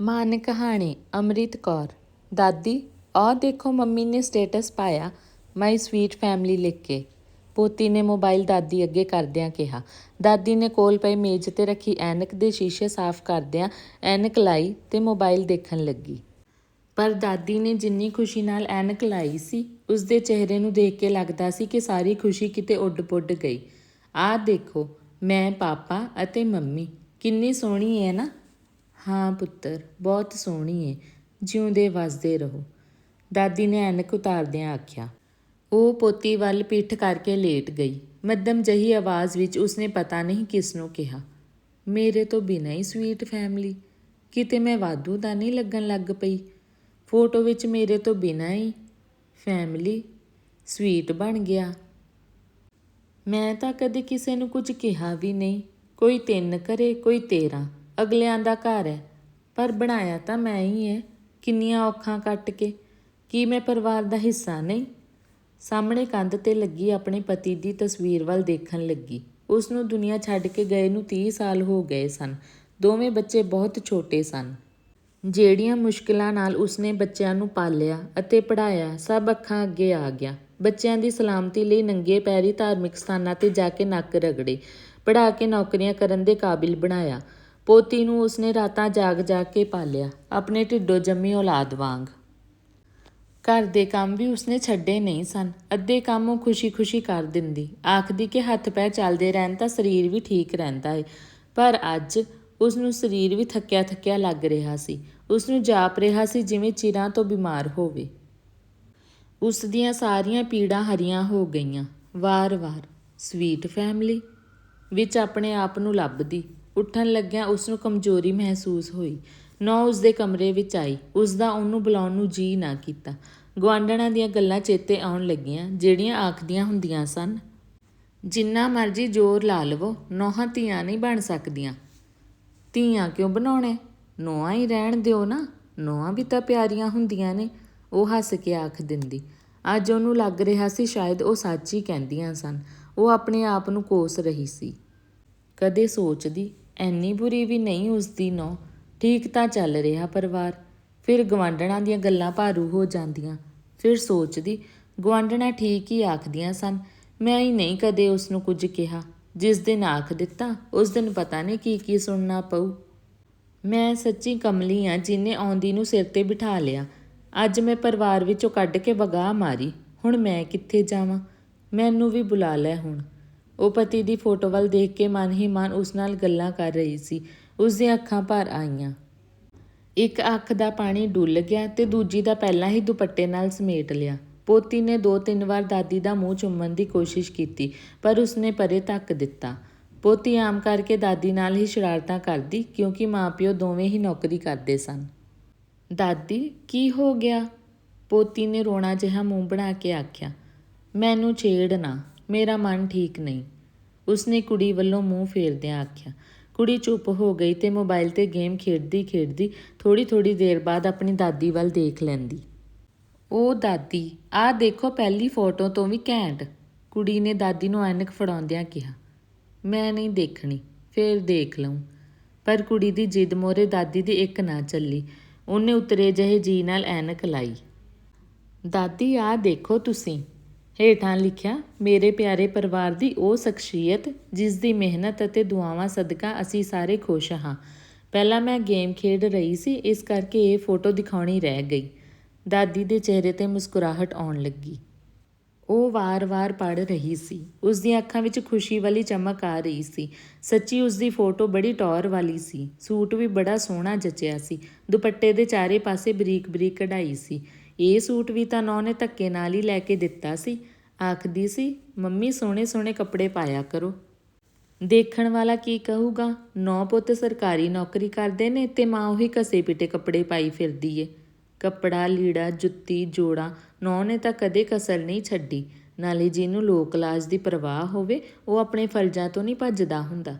ਮਾਨ ਕਹਾਣੀ, ਅੰਮ੍ਰਿਤ ਕੌਰ। ਦਾਦੀ ਆ ਦੇਖੋ ਮੰਮੀ ਨੇ ਸਟੇਟਸ ਪਾਇਆ ਮਾਈ ਸਵੀਟ ਫੈਮਿਲੀ ਲਿਖ ਕੇ। ਪੋਤੀ ਨੇ ਮੋਬਾਈਲ ਦਾਦੀ ਅੱਗੇ ਕਰਦਿਆਂ ਕਿਹਾ। ਦਾਦੀ ਨੇ ਕੋਲ ਪਈ ਮੇਜ਼ ਤੇ ਰੱਖੀ ਐਨਕ ਦੇ ਸ਼ੀਸ਼ੇ ਸਾਫ਼ ਕਰਦਿਆਂ ਐਨਕ ਲਾਈ ਤੇ ਮੋਬਾਈਲ ਦੇਖਣ ਲੱਗੀ। ਪਰ ਦਾਦੀ ਨੇ ਜਿੰਨੀ ਖੁਸ਼ੀ ਨਾਲ ਐਨਕ ਲਾਈ ਸੀ ਉਸ ਦੇ ਚਿਹਰੇ ਨੂੰ ਦੇਖ ਕੇ ਲੱਗਦਾ ਸੀ ਕਿ ਸਾਰੀ ਖੁਸ਼ੀ ਕਿਤੇ ਉੱਡ-ਪੁੱਡ ਗਈ। ਆਹ ਦੇਖੋ, ਮੈਂ, ਪਾਪਾ ਅਤੇ ਮੰਮੀ, ਕਿੰਨੀ ਸੋਹਣੀ ਹੈ ਨਾ। ਹਾਂ ਪੁੱਤਰ, ਬਹੁਤ ਸੋਹਣੀ ਏ, ਜਿਉਂਦੇ ਵਸਦੇ ਰਹੋ। ਦਾਦੀ ਨੇ ਐਨਕ ਉਤਾਰਦਿਆਂ ਆਖਿਆ, ਉਹ ਪੋਤੀ ਵੱਲ ਪਿੱਠ ਕਰਕੇ ਲੇਟ ਗਈ। ਮੱਧਮ ਜਹੀ ਆਵਾਜ਼ ਵਿੱਚ ਉਸਨੇ ਪਤਾ ਨਹੀਂ ਕਿਸ ਨੂੰ ਕਿਹਾ, ਮੇਰੇ ਤੋਂ ਬਿਨਾਂ ਹੀ ਸਵੀਟ ਫੈਮਿਲੀ ਕਿਤੇ ਮੈਂ ਵਾਧੂ ਤਾਂ ਨਹੀਂ ਲੱਗਣ ਲੱਗ ਪਈ? ਫੋਟੋ ਵਿੱਚ ਮੇਰੇ ਤੋਂ ਬਿਨਾਂ ਹੀ ਫੈਮਲੀ ਸਵੀਟ ਬਣ ਗਿਆ। ਮੈਂ ਤਾਂ ਕਦੇ ਕਿਸੇ ਨੂੰ ਕੁਝ ਕਿਹਾ ਵੀ ਨਹੀਂ, ਕੋਈ ਤਿੰਨ ਕਰੇ ਕੋਈ ਤੇਰਾਂ। ਅਗਲਿਆਂ ਦਾ ਘਰ ਹੈ। ਪਰ ਬਣਾਇਆ ਤਾਂ ਮੈਂ ਹੀ ਹੈ ਕਿੰਨੀਆਂ ਔਖਾਂ ਕੱਟ ਕੇ। ਕੀ ਮੈਂ ਪਰਿਵਾਰ ਦਾ ਹਿੱਸਾ? ਨਹੀਂ। ਸਾਹਮਣੇ ਕੰਧ ਤੇ ਲੱਗੀ ਆਪਣੇ ਪਤੀ ਦੀ ਤਸਵੀਰ ਵੱਲ ਦੇਖਣ ਲੱਗੀ। ਉਸ ਨੂੰ ਦੁਨੀਆ ਛੱਡ ਕੇ ਗਏ ਨੂੰ 30 ਸਾਲ ਹੋ ਗਏ ਸਨ। ਦੋਵੇਂ ਬੱਚੇ ਬਹੁਤ ਛੋਟੇ ਸਨ। ਜਿਹੜੀਆਂ ਮੁਸ਼ਕਲਾਂ ਨਾਲ ਉਸਨੇ ਬੱਚਿਆਂ ਨੂੰ ਪਾਲਿਆ ਅਤੇ ਪੜਾਇਆ ਸਭ ਅੱਖਾਂ ਅੱਗੇ ਆ ਗਿਆ। ਬੱਚਿਆਂ ਦੀ ਸਲਾਮਤੀ ਲਈ ਨੰਗੇ ਪੈਰੀ ਧਾਰਮਿਕ ਸਥਾਨਾਂ ਤੇ ਜਾ ਕੇ ਨੱਕ ਰਗੜੇ ਪੜਾ ਕੇ ਨੌਕਰੀਆਂ ਕਰਨ ਦੇ ਕਾਬਿਲ ਬਣਾਇਆ। ਪੋਤੀ ਨੂੰ ਉਸਨੇ ਰਾਤਾਂ ਜਾਗ ਜਾਗ ਕੇ ਪਾਲਿਆ, ਆਪਣੇ ਢਿੱਡੋਂ ਜੰਮੀ ਔਲਾਦ ਵਾਂਗ। ਘਰ ਦੇ ਕੰਮ ਵੀ ਉਸਨੇ ਛੱਡੇ ਨਹੀਂ ਸਨ। ਅੱਧੇ ਕੰਮ ਉਹ ਖੁਸ਼ੀ-ਖੁਸ਼ੀ ਕਰ ਦਿੰਦੀ। ਆਖਦੀ ਕਿ ਹੱਥ ਪੈਰ ਚੱਲਦੇ ਰਹਿਣ ਤਾਂ ਸਰੀਰ ਵੀ ਠੀਕ ਰਹਿੰਦਾ ਏ। ਪਰ ਅੱਜ ਉਸ ਨੂੰ ਸਰੀਰ ਵੀ ਥੱਕਿਆ ਥੱਕਿਆ ਲੱਗ ਰਿਹਾ ਸੀ। ਉਸ ਨੂੰ ਜਾਪ ਰਿਹਾ ਸੀ ਜਿਵੇਂ ਚਿਰਾਂ ਤੋਂ ਬਿਮਾਰ ਹੋਵੇ। ਉਸ ਦੀਆਂ ਸਾਰੀਆਂ ਪੀੜਾਂ ਹਰੀਆਂ ਹੋ ਗਈਆਂ। ਵਾਰ-ਵਾਰ ਸਵੀਟ ਫੈਮਿਲੀ ਵਿੱਚ ਆਪਣੇ ਆਪ ਨੂੰ ਲੱਭਦੀ। ਉੱਠਣ ਲੱਗਿਆਂ ਉਸ ਨੂੰ ਕਮਜ਼ੋਰੀ ਮਹਿਸੂਸ ਹੋਈ। ਨੌ ਉਸ ਦੇ ਕਮਰੇ ਵਿੱਚ ਆਈ। ਉਸ ਦਾ ਉਹਨੂੰ ਬੁਲਾਉਣ ਨੂੰ ਜੀ ਨਾ ਕੀਤਾ। ਗਵਾਂਢਣਾਂ ਦੀਆਂ ਗੱਲਾਂ ਚੇਤੇ ਆਉਣ ਲੱਗੀਆਂ, ਜਿਹੜੀਆਂ ਆਖਦੀਆਂ ਹੁੰਦੀਆਂ ਸਨ, ਜਿੰਨਾ ਮਰਜ਼ੀ ਜ਼ੋਰ ਲਾ ਲਵੋ, ਨੌਹਾਂ ਧੀਆਂ ਨਹੀਂ ਬਣ ਸਕਦੀਆਂ। ਧੀਆਂ ਕਿਉਂ ਬਣਾਉਣੇ? ਨੌਹਾਂ ਹੀ ਰਹਿਣ ਦਿਓ ਨਾ। ਨੌਹਾਂ ਵੀ ਤਾਂ ਪਿਆਰੀਆਂ ਹੁੰਦੀਆਂ ਨੇ। ਉਹ ਹੱਸ ਕੇ ਆਖ ਦਿੰਦੀ। ਅੱਜ ਉਹਨੂੰ ਲੱਗ ਰਿਹਾ ਸੀ ਸ਼ਾਇਦ ਉਹ ਸੱਚ ਹੀ ਕਹਿੰਦੀਆਂ ਸਨ। ਉਹ ਆਪਣੇ ਆਪ ਨੂੰ ਕੋਸ ਰਹੀ ਸੀ। ਕਦੇ ਸੋਚਦੀ ਐਨੀ ਬੁਰੀ ਵੀ ਨਹੀਂ ਉਸਦੀ ਨੌ ਠੀਕ ਤਾਂ ਚੱਲ ਰਿਹਾ ਪਰਿਵਾਰ। ਫਿਰ ਗਵਾਂਢਣਾਂ ਦੀਆਂ ਗੱਲਾਂ ਭਾਰੂ ਹੋ ਜਾਂਦੀਆਂ। ਫਿਰ ਸੋਚਦੀ ਗਵਾਂਢਣਾ ਠੀਕ ਹੀ ਆਖਦੀਆਂ ਸਨ। ਮੈਂ ਹੀ ਨਹੀਂ ਕਦੇ ਉਸ ਨੂੰ ਕੁਝ ਕਿਹਾ। ਜਿਸ ਦਿਨ ਆਖ ਦਿੱਤਾ, ਉਸ ਦਿਨ ਪਤਾ ਨਹੀਂ ਕੀ ਕੀ ਸੁਣਨਾ ਪਊ। ਮੈਂ ਸੱਚੀ ਕਮਲੀ ਆ ਜਿਨੇ ਆਉਂਦੀ ਨੂੰ ਸਿਰ ਤੇ ਬਿਠਾ ਲਿਆ। ਅੱਜ ਮੈਂ ਪਰਿਵਾਰ ਵਿੱਚੋਂ ਕੱਢ ਕੇ ਵਗਾ ਮਾਰੀ। ਹੁਣ ਮੈਂ ਕਿੱਥੇ ਜਾਵਾਂ? ਮੈਨੂੰ ਵੀ ਬੁਲਾ ਲੈ ਹੁਣ। ਉਹ ਪਤੀ ਦੀ ਫੋਟੋ ਵੱਲ ਦੇਖ ਕੇ ਮਨ ਹੀ ਮਨ ਉਸ ਨਾਲ ਗੱਲਾਂ ਕਰ ਰਹੀ ਸੀ। ਉਸ ਦੀਆਂ ਅੱਖਾਂ ਭਰ ਆਈਆਂ। ਇੱਕ ਅੱਖ ਦਾ ਪਾਣੀ ਡੁੱਲ ਗਿਆ ਤੇ ਦੂਜੀ ਦਾ ਪਹਿਲਾਂ ਹੀ ਦੁਪੱਟੇ ਨਾਲ ਸਮੇਟ ਲਿਆ। ਪੋਤੀ ਨੇ ਦੋ ਤਿੰਨ ਵਾਰ ਦਾਦੀ ਦਾ ਮੂੰਹ ਚੁੰਮਣ ਦੀ ਕੋਸ਼ਿਸ਼ ਕੀਤੀ, ਪਰ ਉਸਨੇ ਪਰੇ ਧੱਕ ਦਿੱਤਾ। ਪੋਤੀ ਆਮ ਕਰਕੇ ਦਾਦੀ ਨਾਲ ਹੀ ਸ਼ਰਾਰਤਾਂ ਕਰਦੀ, ਕਿਉਂਕਿ ਮਾਪਿਓ ਦੋਵੇਂ ਹੀ ਨੌਕਰੀ ਕਰਦੇ ਸਨ। ਦਾਦੀ, ਕੀ ਹੋ ਗਿਆ? ਪੋਤੀ ਨੇ ਰੋਣਾ ਜਿਹਾ ਮੂੰਹ ਬਣਾ ਕੇ ਆਖਿਆ। ਮੈਨੂੰ ਛੇੜ ਨਾ ਮੇਰਾ ਮਨ ਠੀਕ ਨਹੀਂ। ਉਸਨੇ ਕੁੜੀ ਵੱਲੋਂ ਮੂੰਹ ਫੇਰਦਿਆਂ ਆਖਿਆ, ਕੁੜੀ ਚੁੱਪ ਹੋ ਗਈ ਤੇ ਮੋਬਾਈਲ ਤੇ ਗੇਮ ਖੇਡਦੀ ਖੇਡਦੀ ਥੋੜੀ ਥੋੜੀ ਦੇਰ ਬਾਅਦ ਆਪਣੀ ਦਾਦੀ ਵੱਲ ਦੇਖ ਲੈਂਦੀ। ਉਹ ਦਾਦੀ, ਆਹ ਦੇਖੋ ਪਹਿਲੀ ਫੋਟੋ ਤੋਂ ਵੀ ਘੈਂਟ, ਕੁੜੀ ਨੇ ਦਾਦੀ ਨੂੰ ਐਨਕ ਫੜਾਉਂਦਿਆਂ ਕਿਹਾ। ਮੈਂ ਨਹੀਂ ਦੇਖਣੀ, ਫੇਰ ਦੇਖ ਲਵਾਂ ਪਰ ਕੁੜੀ ਦੀ ਜਿੱਦ ਮੋਰੇ ਦਾਦੀ ਦੀ ਇੱਕ ਨਾ ਚੱਲੀ। ਉਹਨੇ ਉਤਰੇ ਜਿਹੇ ਜੀ ਨਾਲ ਐਨਕ ਲਾਈ। ਦਾਦੀ, ਆਹ ਦੇਖੋ ਤੁਸੀਂ। ਹੇਠਾਂ ਲਿਖਿਆ, ਮੇਰੇ ਪਿਆਰੇ ਪਰਿਵਾਰ ਦੀ ਉਹ ਸ਼ਖਸੀਅਤ, ਜਿਸ ਦੀ ਮਿਹਨਤ ਅਤੇ ਦੁਆਵਾਂ ਸਦਕਾ ਅਸੀਂ ਸਾਰੇ ਖੁਸ਼ ਹਾਂ। ਪਹਿਲਾਂ ਮੈਂ ਗੇਮ ਖੇਡ ਰਹੀ ਸੀ, ਇਸ ਕਰਕੇ ਇਹ ਫੋਟੋ ਦਿਖਾਉਣੀ ਰਹਿ ਗਈ ਦਾਦੀ ਦੇ ਚਿਹਰੇ ਤੇ ਮੁਸਕਰਾਹਟ ਆਉਣ ਲੱਗੀ। ਉਹ ਵਾਰ-ਵਾਰ ਪੜ ਰਹੀ ਸੀ। ਉਸ ਦੀਆਂ ਅੱਖਾਂ ਵਿੱਚ ਖੁਸ਼ੀ ਵਾਲੀ ਚਮਕ ਆ ਰਹੀ ਸੀ। ਸੱਚੀ ਉਸ ਦੀ ਫੋਟੋ ਬੜੀ ਟੌਰ ਵਾਲੀ ਸੀ। ਸੂਟ ਵੀ ਬੜਾ ਸੋਹਣਾ ਜਚਿਆ ਸੀ। ਦੁਪੱਟੇ ਦੇ ਚਾਰੇ ਪਾਸੇ ਬਰੀਕ-ਬਰੀਕ ਕਢਾਈ ਸੀ। ਇਹ ਸੂਟ ਵੀ ਤਾਂ ਨੌ ਨੇ ਧੱਕੇ ਨਾਲ ਹੀ ਲੈ ਕੇ ਦਿੱਤਾ ਸੀ। ਆਖਦੀ ਸੀ, ਮੰਮੀ, ਸੋਹਣੇ ਸੋਹਣੇ ਕੱਪੜੇ ਪਾਇਆ ਕਰੋ। ਦੇਖਣ ਵਾਲਾ ਕੀ ਕਹੂਗਾ? ਨੌ ਪੁੱਤ ਸਰਕਾਰੀ ਨੌਕਰੀ ਕਰਦੇ ਨੇ ਤੇ ਮਾਂ ਉਹੀ ਕਸੇ ਪਿੱਟੇ ਕੱਪੜੇ ਪਾਈ ਫਿਰਦੀ ਏ। ਕੱਪੜਾ, ਲੀੜਾ, ਜੁੱਤੀ, ਜੋੜਾ ਨੌ ਨੇ ਤਾਂ ਕਦੇ ਕਸਰ ਨਹੀਂ ਛੱਡੀ। ਨਾਲੇ ਜਿਹਨੂੰ ਲੋਕ ਲਾਜ ਦੀ ਪਰਵਾਹ ਹੋਵੇ, ਉਹ ਆਪਣੇ ਫਰਜ਼ਾਂ ਤੋਂ ਨਹੀਂ ਭੱਜਦਾ ਹੁੰਦਾ।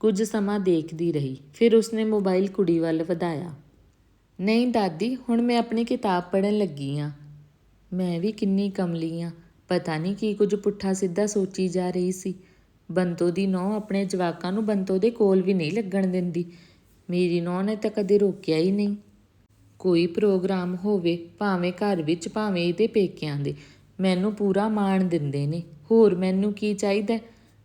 ਕੁਝ ਸਮਾਂ ਦੇਖਦੀ ਰਹੀ, ਫਿਰ ਉਸਨੇ ਮੋਬਾਈਲ ਕੁੜੀ ਵੱਲ ਵਧਾਇਆ। ਨਹੀਂ ਦਾਦੀ, ਹੁਣ ਮੈਂ ਆਪਣੀ ਕਿਤਾਬ ਪੜ੍ਹਨ ਲੱਗੀ ਆ। ਮੈਂ ਵੀ ਕਿੰਨੀ ਕਮਲੀ ਆ। ਪਤਾ ਨਹੀਂ ਕੀ ਕੁਝ ਪੁੱਠਾ ਸਿੱਧਾ ਸੋਚੀ ਜਾ ਰਹੀ ਸੀ। ਬੰਤੋ ਦੀ ਨੌ ਆਪਣੇ ਜਵਾਕਾਂ ਨੂੰ ਬੰਤੋ ਦੇ ਕੋਲ ਵੀ ਨਹੀਂ ਲੱਗਣ ਦਿੰਦੀ। ਮੇਰੀ ਨੌਂ ਨੇ ਤਾਂ ਕਦੇ ਰੋਕਿਆ ਹੀ ਨਹੀਂ। ਕੋਈ ਪ੍ਰੋਗਰਾਮ ਹੋਵੇ, ਭਾਵੇਂ ਘਰ ਵਿੱਚ, ਭਾਵੇਂ ਇਹਦੇ ਪੇਕਿਆਂ ਦੇ, ਮੈਨੂੰ ਪੂਰਾ ਮਾਣ ਦਿੰਦੇ ਨੇ। ਹੋਰ ਮੈਨੂੰ ਕੀ ਚਾਹੀਦਾ?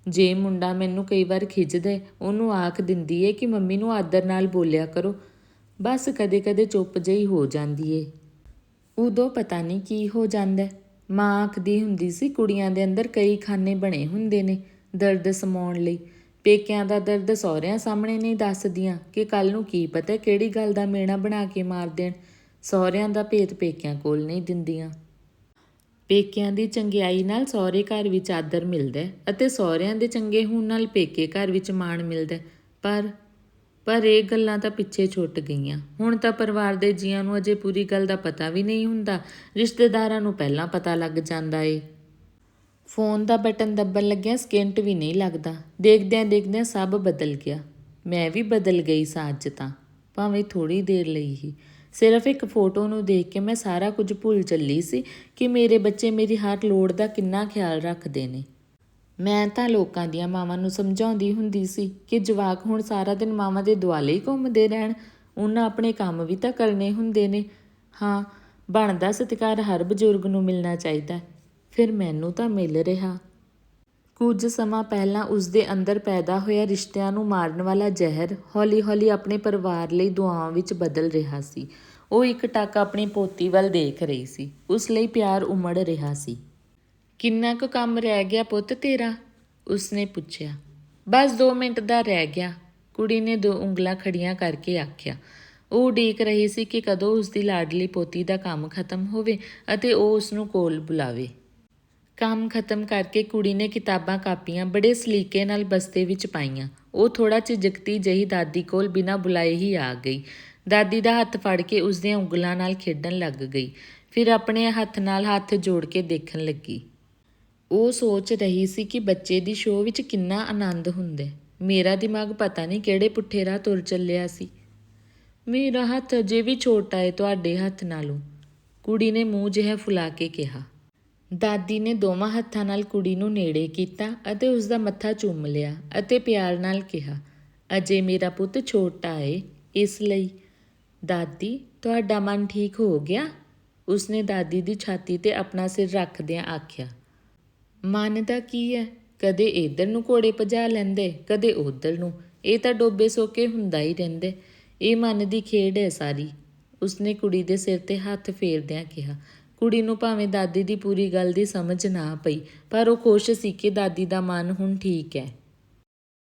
ਜੇ ਮੁੰਡਾ ਮੈਨੂੰ ਕਈ ਵਾਰ ਖਿੱਚਦਾ ਉਹਨੂੰ ਆਖ ਦਿੰਦੀ ਏ ਕਿ ਮੰਮੀ ਨੂੰ ਆਦਰ ਨਾਲ ਬੋਲਿਆ ਕਰੋ। ਬਸ ਕਦੇ-ਕਦੇ ਚੁੱਪ ਜਿਹੀ ਹੋ ਜਾਂਦੀ ਏ। ਉਦੋਂ ਪਤਾ ਨਹੀਂ ਕੀ ਹੋ ਜਾਂਦਾ ਮਾਂ ਆਖਦੀ ਹੁੰਦੀ ਸੀ, ਕੁੜੀਆਂ ਦੇ ਅੰਦਰ ਕਈ ਖਾਨੇ ਬਣੇ ਹੁੰਦੇ ਨੇ ਦਰਦ ਸਮਾਉਣ ਲਈ। ਪੇਕਿਆਂ ਦਾ ਦਰਦ ਸਹੁਰਿਆਂ ਸਾਹਮਣੇ ਨਹੀਂ ਦੱਸਦੀਆਂ ਕਿ ਕੱਲ ਨੂੰ ਕੀ ਪਤਾ ਕਿਹੜੀ ਗੱਲ ਦਾ ਮੇਣਾ ਬਣਾ ਕੇ ਮਾਰ ਦੇਣ। ਸਹੁਰਿਆਂ ਦਾ ਭੇਤ ਪੇਕਿਆਂ ਕੋਲ ਨਹੀਂ ਦਿੰਦੀਆਂ। ਪੇਕਿਆਂ ਦੀ ਚੰਗਿਆਈ ਨਾਲ ਸਹੁਰੇ ਘਰ ਵਿੱਚ ਆਦਰ ਮਿਲਦਾ ਅਤੇ ਸਹੁਰਿਆਂ ਦੇ ਚੰਗੇ ਹੋਣ ਨਾਲ ਪੇਕੇ ਘਰ ਵਿੱਚ ਮਾਣ ਮਿਲਦਾ ਪਰ ਪਰ ਇਹ ਗੱਲਾਂ ਤਾਂ ਪਿੱਛੇ ਛੁੱਟ ਗਈਆਂ। ਹੁਣ ਤਾਂ ਪਰਿਵਾਰ ਦੇ ਜੀਆਂ ਨੂੰ ਅਜੇ ਪੂਰੀ ਗੱਲ ਦਾ ਪਤਾ ਵੀ ਨਹੀਂ ਹੁੰਦਾ। ਰਿਸ਼ਤੇਦਾਰਾਂ ਨੂੰ ਪਹਿਲਾਂ ਪਤਾ ਲੱਗ ਜਾਂਦਾ ਏ। ਫੋਨ ਦਾ ਬਟਨ ਦੱਬਣ ਲੱਗਿਆ ਸਕਿੰਟ ਵੀ ਨਹੀਂ ਲੱਗਦਾ। ਦੇਖਦਿਆਂ ਦੇਖਦਿਆਂ ਸਭ ਬਦਲ ਗਿਆ। ਮੈਂ ਵੀ ਬਦਲ ਗਈ ਸਾਂ ਅੱਜ ਤਾਂ। ਭਾਵੇਂ ਥੋੜੀ ਦੇਰ ਲਈ ਹੀ। ਸਿਰਫ ਇੱਕ ਫੋਟੋ ਨੂੰ ਦੇਖ ਕੇ ਮੈਂ ਸਾਰਾ ਕੁਝ ਭੁੱਲ ਚੱਲੀ ਸੀ ਕਿ ਮੇਰੇ ਬੱਚੇ ਮੇਰੀ ਹਰ ਲੋੜ ਦਾ ਕਿੰਨਾ ਖਿਆਲ ਰੱਖਦੇ ਨੇ। ਮੈਂ ਤਾਂ ਲੋਕਾਂ ਦੀਆਂ ਮਾਵਾਂ ਨੂੰ ਸਮਝਾਉਂਦੀ ਹੁੰਦੀ ਸੀ ਕਿ ਜਵਾਕ ਹੁਣ ਸਾਰਾ ਦਿਨ ਮਾਵਾਂ ਦੇ ਦੁਆਲੇ ਹੀ ਘੁੰਮਦੇ ਰਹਿਣ, ਉਹਨਾਂ ਆਪਣੇ ਕੰਮ ਵੀ ਤਾਂ ਕਰਨੇ ਹੁੰਦੇ ਨੇ। ਹਾਂ, ਬਣਦਾ ਸਤਿਕਾਰ ਹਰ ਬਜ਼ੁਰਗ ਨੂੰ ਮਿਲਣਾ ਚਾਹੀਦਾ ਫਿਰ ਮੈਨੂੰ ਤਾਂ ਮਿਲ ਰਿਹਾ। ਕੁਝ ਸਮਾਂ ਪਹਿਲਾਂ ਉਸ ਦੇ ਅੰਦਰ ਪੈਦਾ ਹੋਇਆ ਰਿਸ਼ਤਿਆਂ ਨੂੰ ਮਾਰਨ ਵਾਲਾ ਜ਼ਹਿਰ ਹੌਲੀ-ਹੌਲੀ ਆਪਣੇ ਪਰਿਵਾਰ ਲਈ ਦੁਆਵਾਂ ਵਿੱਚ ਬਦਲ ਰਿਹਾ ਸੀ। ਉਹ ਇੱਕ ਟੱਕ ਆਪਣੀ ਪੋਤੀ ਵੱਲ ਦੇਖ ਰਹੀ ਸੀ। ਉਸ ਲਈ ਪਿਆਰ ਉਮੜ ਰਿਹਾ ਸੀ। ਕਿੰਨਾ ਕੁ ਕੰਮ ਰਹਿ ਗਿਆ ਪੁੱਤ ਤੇਰਾ? ਉਸਨੇ ਪੁੱਛਿਆ। ਬਸ 2 ਮਿੰਟ ਦਾ ਰਹਿ ਗਿਆ। ਕੁੜੀ ਨੇ ਦੋ ਉਂਗਲਾਂ ਖੜੀਆਂ ਕਰਕੇ ਆਖਿਆ। ਉਹ ਉਡੀਕ ਰਹੀ ਸੀ ਕਿ ਕਦੋਂ ਉਸ ਦੀ ਲਾਡਲੀ ਪੋਤੀ ਦਾ ਕੰਮ ਖਤਮ ਹੋਵੇ ਅਤੇ ਉਹ ਉਸ ਨੂੰ ਕੋਲ ਬੁਲਾਵੇ। ਕੰਮ ਖਤਮ ਕਰਕੇ ਕੁੜੀ ਨੇ ਕਿਤਾਬਾਂ ਕਾਪੀਆਂ ਬੜੇ ਸਲੀਕੇ ਨਾਲ ਬਸਤੇ ਵਿੱਚ ਪਾਈਆਂ। ਉਹ ਥੋੜਾ ਝਿਜਕਤੀ ਜਹੀ ਦਾਦੀ ਕੋਲ ਬਿਨਾਂ ਬੁਲਾਏ ਹੀ ਆ ਗਈ। ਦਾਦੀ ਦਾ ਹੱਥ ਫੜ ਕੇ ਉਸ ਦੀਆਂ ਉਂਗਲਾਂ ਨਾਲ ਖੇਡਣ ਲੱਗ ਗਈ। ਫਿਰ ਆਪਣੇ ਹੱਥ ਨਾਲ ਹੱਥ ਜੋੜ ਕੇ ਦੇਖਣ ਲੱਗੀ। ਉਹ ਸੋਚ ਰਹੀ ਸੀ ਕਿ ਬੱਚੇ ਦੀ ਸ਼ੋਅ ਵਿੱਚ ਕਿੰਨਾ ਆਨੰਦ ਹੁੰਦਾ ਮੇਰਾ ਦਿਮਾਗ ਪਤਾ ਨਹੀਂ ਕਿਹੜੇ ਪੁੱਠੇ ਰਾਹ ਤੁਰ ਚੱਲਿਆ ਸੀ। ਮੇਰਾ ਹੱਥ ਅਜੇ ਵੀ ਛੋਟਾ ਹੈ ਤੁਹਾਡੇ ਹੱਥ ਨਾਲੋਂ, ਕੁੜੀ ਨੇ ਮੂੰਹ ਜਿਹਾ ਫੁਲਾ ਕੇ ਕਿਹਾ। ਦਾਦੀ ਨੇ ਦੋਵਾਂ ਹੱਥਾਂ ਨਾਲ ਕੁੜੀ ਨੂੰ ਨੇੜੇ ਕੀਤਾ ਅਤੇ ਉਸ ਦਾ ਮੱਥਾ ਚੁੰਮ ਲਿਆ ਅਤੇ ਪਿਆਰ ਨਾਲ ਕਿਹਾ, ਅਜੇ ਮੇਰਾ ਪੁੱਤ ਛੋਟਾ ਏ, ਇਸ ਲਈ। ਦਾਦੀ, ਤੁਹਾਡਾ ਮਨ ਠੀਕ ਹੋ ਗਿਆ? ਉਸਨੇ ਦਾਦੀ ਦੀ ਛਾਤੀ ਤੇ ਆਪਣਾ ਸਿਰ ਰੱਖਦਿਆਂ ਆਖਿਆ। ਮਨ ਦਾ ਕੀ ਹੈ ਕਦੇ ਇਧਰ ਨੂੰ ਘੋੜੇ ਭਜਾ ਲੈਂਦੇ, ਕਦੇ ਉਧਰ ਨੂੰ। ਇਹ ਤਾਂ ਡੋਬੇ ਸੋਕੇ ਹੁੰਦਾ ਹੀ ਰਹਿੰਦੇ। ਇਹ ਮਨ ਦੀ ਖੇਡ ਹੈ ਸਾਰੀ। ਉਸਨੇ ਕੁੜੀ ਦੇ ਸਿਰ ਤੇ ਹੱਥ ਫੇਰਦਿਆਂ ਕਿਹਾ, ਕੁੜੀ ਨੂੰ ਭਾਵੇਂ ਦਾਦੀ ਦੀ ਪੂਰੀ ਗੱਲ ਦੀ ਸਮਝ ਨਾ ਪਈ, ਪਰ ਉਹ ਖੁਸ਼ ਸੀ ਕਿ ਦਾਦੀ ਦਾ ਮਨ ਹੁਣ ਠੀਕ ਹੈ